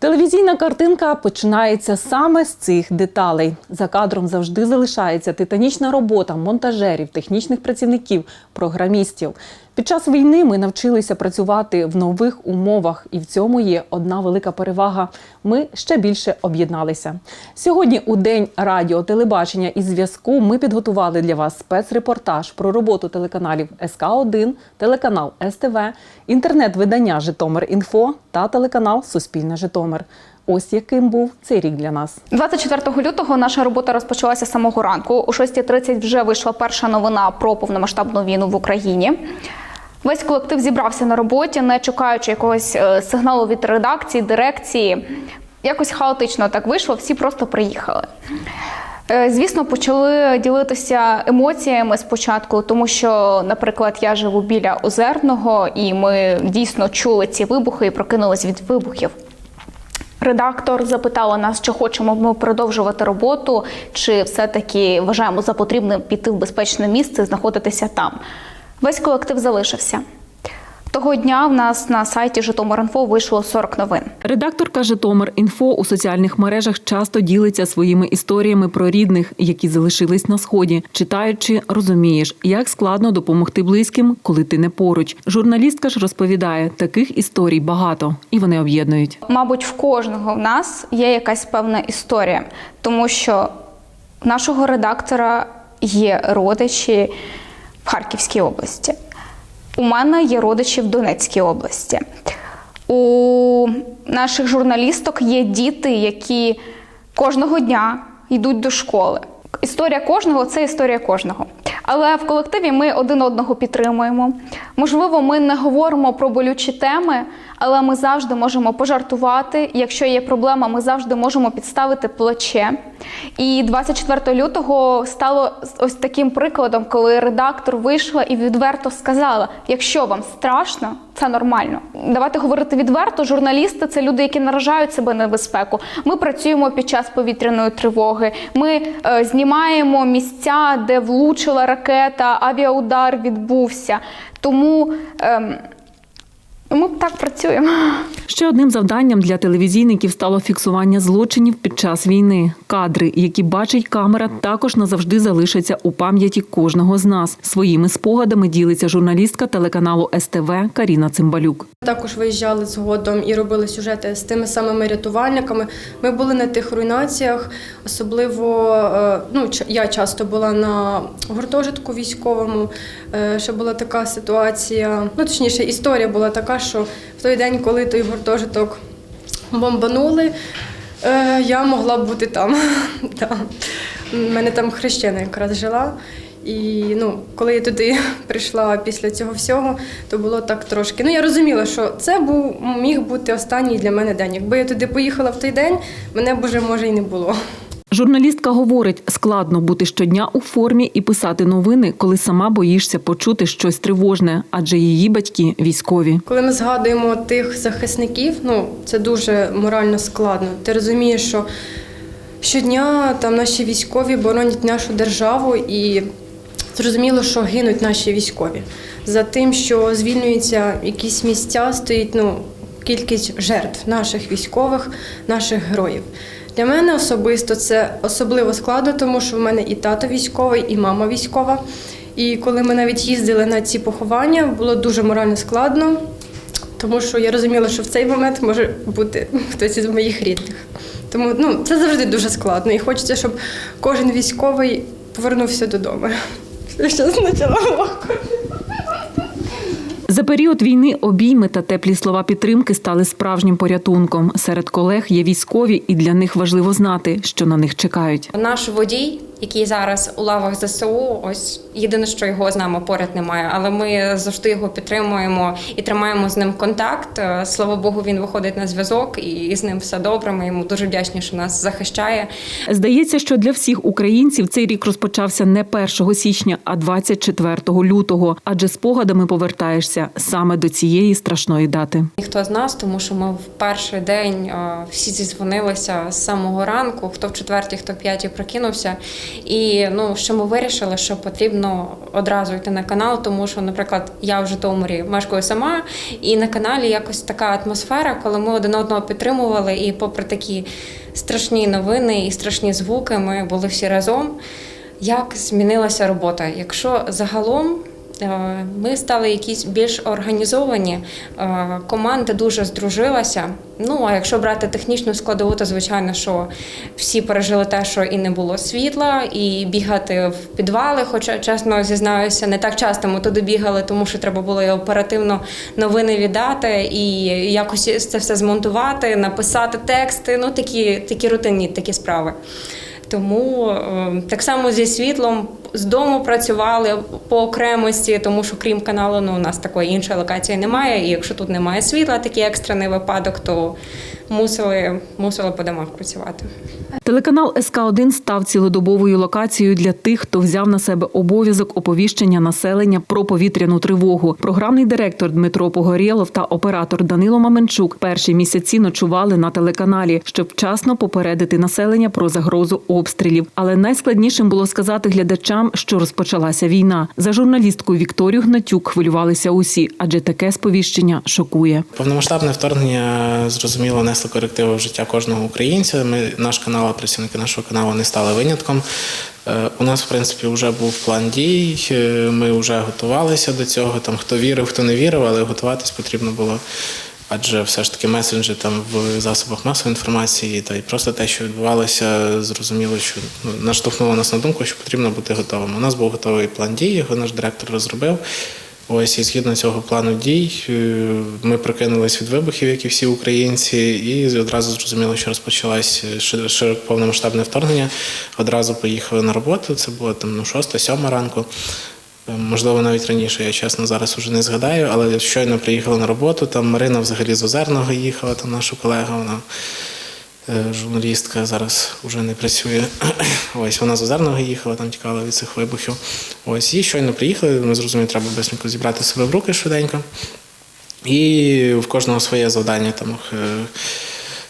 Телевізійна картинка починається саме з цих деталей. За кадром завжди залишається титанічна робота монтажерів, технічних працівників, програмістів. Під час війни ми навчилися працювати в нових умовах, і в цьому є одна велика перевага. Ми ще більше об'єдналися. Сьогодні, у день радіо, телебачення і зв'язку, ми підготували для вас спецрепортаж про роботу телеканалів СК 1 телеканал СТВ, інтернет-видання Житомир.Інфо та телеканал Суспільне Житомир. Ось яким був цей рік для нас. 24 лютого наша робота розпочалася самого ранку. О 6.30 вже вийшла перша новина про повномасштабну війну в Україні. Весь колектив зібрався на роботі, не чекаючи якогось е, сигналу від редакції, дирекції. Якось хаотично так вийшло, всі просто приїхали. Е, Звісно, почали ділитися емоціями спочатку, тому що, наприклад, я живу біля Озерного, і ми дійсно чули ці вибухи і прокинулись від вибухів. Редактор запитала нас, чи хочемо ми продовжувати роботу, чи все-таки вважаємо за потрібне піти в безпечне місце, і знаходитися там. Весь колектив залишився. Того дня в нас на сайті Житомир.Інфо вийшло 40 новин. Редакторка Житомир Інфо у соціальних мережах часто ділиться своїми історіями про рідних, які залишились на сході. Читаючи, розумієш, як складно допомогти близьким, коли ти не поруч. Журналістка ж розповідає, таких історій багато, і вони об'єднують. Мабуть, в кожного в нас є якась певна історія, тому що нашого редактора є родичі Харківській області. У мене є родичі в Донецькій області. У наших журналісток є діти, які кожного дня йдуть до школи. Історія кожного це історія кожного. Але в колективі ми один одного підтримуємо. Можливо, ми не говоримо про болючі теми, але ми завжди можемо пожартувати. Якщо є проблема, ми завжди можемо підставити плече. І 24 лютого стало ось таким прикладом, коли редактор вийшла і відверто сказала: якщо вам страшно, це нормально. Давайте говорити відверто. Журналісти це люди, які наражають себе на безпеку. Ми працюємо під час повітряної тривоги. Ми е, знімаємо місця, де влучила ракета, авіаудар відбувся. Тому ем, ми так працюємо. Ще одним завданням для телевізійників стало фіксування злочинів під час війни. Кадри, які бачить камера, також назавжди залишаться у пам'яті кожного з нас. Своїми спогадами ділиться журналістка телеканалу СТВ Каріна Цимбалюк. Також виїжджали згодом і робили сюжети з тими самими рятувальниками. Ми були на тих руйнаціях, особливо е, ну, ч- я часто була на гуртожитку військовому. е, Ще була така ситуація, ну точніше, історія була така, що в той день, коли той гуртожиток бомбанули, е, я могла б бути там. У мене там хрещена якраз жила. І ну, коли я туди прийшла після цього всього, то було так трошки. Ну я розуміла, що це був міг бути останній для мене день. Якби я туди поїхала в той день, мене б уже може і не було. Журналістка говорить, складно бути щодня у формі і писати новини, коли сама боїшся почути щось тривожне, адже її батьки військові. Коли ми згадуємо тих захисників, ну це дуже морально складно. Ти розумієш, що щодня там наші військові боронять нашу державу і зрозуміло, що гинуть наші військові. За тим, що звільнюються якісь місця, стоїть ну, кількість жертв наших військових, наших героїв. Для мене особисто це особливо складно, тому що в мене і тато військовий, і мама військова. І коли ми навіть їздили на ці поховання, було дуже морально складно, тому що я розуміла, що в цей момент може бути хтось із моїх рідних. Тому ну, це завжди дуже складно. І хочеться, щоб кожен військовий повернувся додому. Що спочатку легко. За період війни обійми та теплі слова підтримки стали справжнім порятунком. Серед колег є військові, і для них важливо знати, що на них чекають. Наш водій, який зараз у лавах ЗСУ, ось єдине, що його з нами поряд немає, але ми завжди його підтримуємо і тримаємо з ним контакт. Е, Слава Богу, він виходить на зв'язок, і з ним все добре. Ми йому дуже вдячні, що нас захищає. Здається, що для всіх українців цей рік розпочався не 1 січня, а 24 лютого, адже спогадами повертаєшся саме до цієї страшної дати. Ніхто з нас, тому що ми в перший день е, всі зізвонилися з самого ранку, хто в четвертій, хто в п'ятій прокинувся. І ну, що ми вирішили, що потрібно одразу йти на канал, тому що, наприклад, я в Житомирі мешкаю сама, і на каналі якось така атмосфера, коли ми один одного підтримували, і попри такі страшні новини і страшні звуки, ми були всі разом. Як змінилася робота? Якщо загалом ми стали якісь більш організовані, е, команда дуже здружилася. Ну а якщо брати технічну складову, то звичайно, що всі пережили те, що і не було світла, і бігати в підвали. Хоча чесно зізнаюся, не так часто ми туди бігали, тому що треба було і оперативно новини віддати і якось це все змонтувати, написати тексти. Ну такі, такі рутинні такі справи. Тому е, так само зі світлом з дому працювали по окремості, тому що крім каналу, ну у нас такої іншої локації немає. І якщо тут немає світла, такий екстрений випадок, то мусили, мусили по домах працювати. Телеканал СК 1 став цілодобовою локацією для тих, хто взяв на себе обов'язок оповіщення населення про повітряну тривогу. Програмний директор Дмитро Погорєлов та оператор Данило Маменчук перші місяці ночували на телеканалі, щоб вчасно попередити населення про загрозу обстрілів. Але найскладнішим було сказати глядачам, що розпочалася війна. За журналістку Вікторію Гнатюк хвилювалися усі, адже таке сповіщення шокує. Повномасштабне вторгнення зрозуміло внесло корективи в життя кожного українця. Ми наш канал, працівники нашого каналу не стали винятком. Е, У нас, в принципі, вже був план дій. е, Ми вже готувалися до цього. Там хто вірив, хто не вірив, але готуватись потрібно було. Адже все ж таки месенджі там в засобах масової інформації, та й просто те, що відбувалося, зрозуміло, що ну, наштовхнуло нас на думку, що потрібно бути готовим. У нас був готовий план дій, його наш директор розробив. Ось і згідно цього плану дій е, ми прокинулись від вибухів, як і всі українці, і одразу зрозуміло, що розпочалось ши- повномасштабне вторгнення. Одразу поїхали на роботу. Це було там ну, 6-7 ранку. Можливо, навіть раніше, я чесно зараз уже не згадаю, але щойно приїхали на роботу. Там Марина взагалі з Озерного їхала, там наша колега, вона е, журналістка зараз вже не працює. Ось вона з Озерного їхала, там тікала від цих вибухів. Ось і щойно приїхали. Ми зрозуміли, треба швидко зібрати себе в руки швиденько. І в кожного своє завдання. Там, е,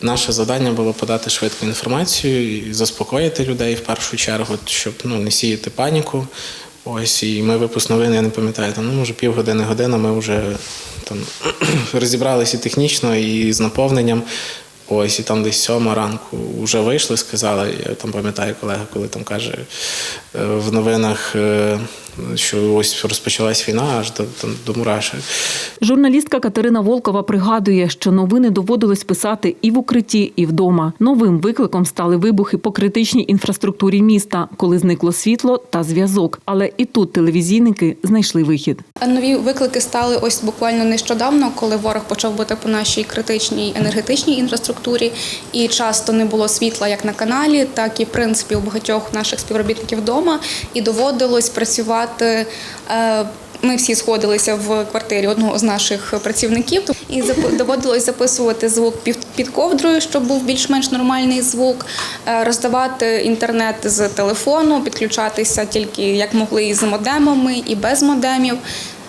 наше завдання було подати швидку інформацію і заспокоїти людей в першу чергу, щоб ну, не сіяти паніку. Ось, і ми випуск новин, я не пам'ятаю, там, ну, може півгодини, година ми вже там, розібралися технічно, і з наповненням. Ось, і там десь сьома ранку вже вийшли, сказали. Я там пам'ятаю колега, коли там каже е, в новинах, е, що ось розпочалась війна аж до, там, до мурашек. Журналістка Катерина Волкова пригадує, що новини доводилось писати і в укритті, і вдома. Новим викликом стали вибухи по критичній інфраструктурі міста, коли зникло світло та зв'язок. Але і тут телевізійники знайшли вихід. Нові виклики стали ось буквально нещодавно, коли ворог почав бути по нашій критичній енергетичній інфраструктурі, і часто не було світла як на каналі, так і в принципі у багатьох наших співробітників вдома. І доводилось працювати. Е, Ми всі сходилися в квартирі одного з наших працівників, і доводилось записувати звук під ковдрою, щоб був більш-менш нормальний звук, е, роздавати інтернет з телефону, підключатися тільки як могли і з модемами, і без модемів.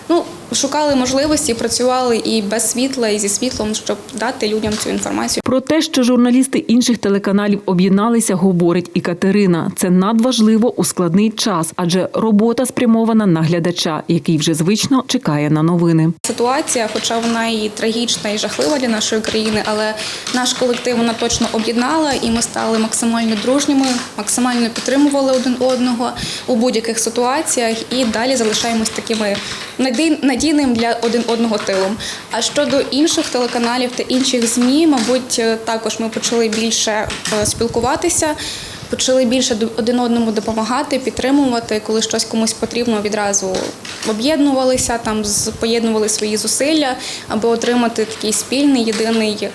Ну, шукали можливості, працювали і без світла, і зі світлом, щоб дати людям цю інформацію. Про те, що журналісти інших телеканалів об'єдналися, говорить і Катерина. Це надважливо у складний час, адже робота спрямована на глядача, який вже звично чекає на новини. Ситуація, хоча вона і трагічна, і жахлива для нашої країни, але наш колектив вона точно об'єднала, і ми стали максимально дружніми, максимально підтримували один одного у будь-яких ситуаціях і далі залишаємось такими надій- надійним для один одного тилом. А щодо інших телеканалів та інших змі, мабуть, е, також ми почали більше е, спілкуватися. Почали більше один одному допомагати, підтримувати, коли щось комусь потрібно, відразу об'єднувалися, там з- поєднували свої зусилля, аби отримати такий спільний, єдиний.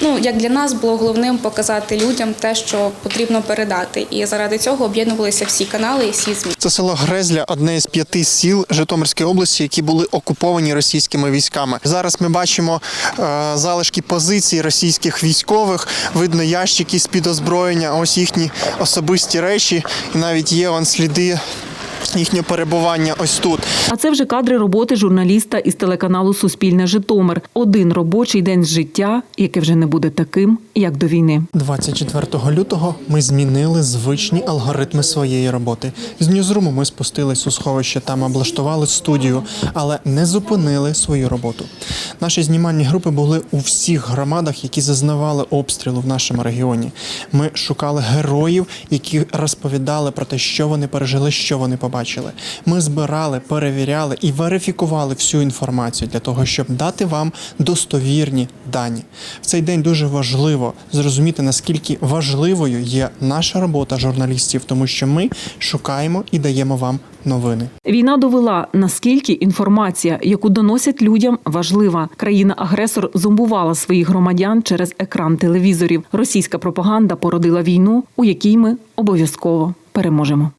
Ну як для нас було головним показати людям те, що потрібно передати. І заради цього об'єднувалися всі канали і всі змі. Це село Грезля, одне із п'яти сіл Житомирської області, які були окуповані російськими військами. Зараз ми бачимо е, залишки позицій російських військових. Видно ящики з під озброєння, ось їхні особисті речі, і навіть є он сліди їхнє перебування ось тут. А це вже кадри роботи журналіста із телеканалу Суспільне Житомир. Один робочий день з життя, яке вже не буде таким, як до війни. 24 лютого ми змінили звичні алгоритми своєї роботи. З Ньюзруму ми спустились у сховище, там облаштували студію, але не зупинили свою роботу. Наші знімальні групи були у всіх громадах, які зазнавали обстрілу в нашому регіоні. Ми шукали героїв, які розповідали про те, що вони пережили, що вони побачили. Ми збирали, перевіряли і верифікували всю інформацію для того, щоб дати вам достовірні дані. В цей день дуже важливо зрозуміти, наскільки важливою є наша робота журналістів, тому що ми шукаємо і даємо вам новини. Війна довела, наскільки інформація, яку доносять людям, важлива. Країна-агресор зомбувала своїх громадян через екран телевізорів. Російська пропаганда породила війну, у якій ми обов'язково переможемо.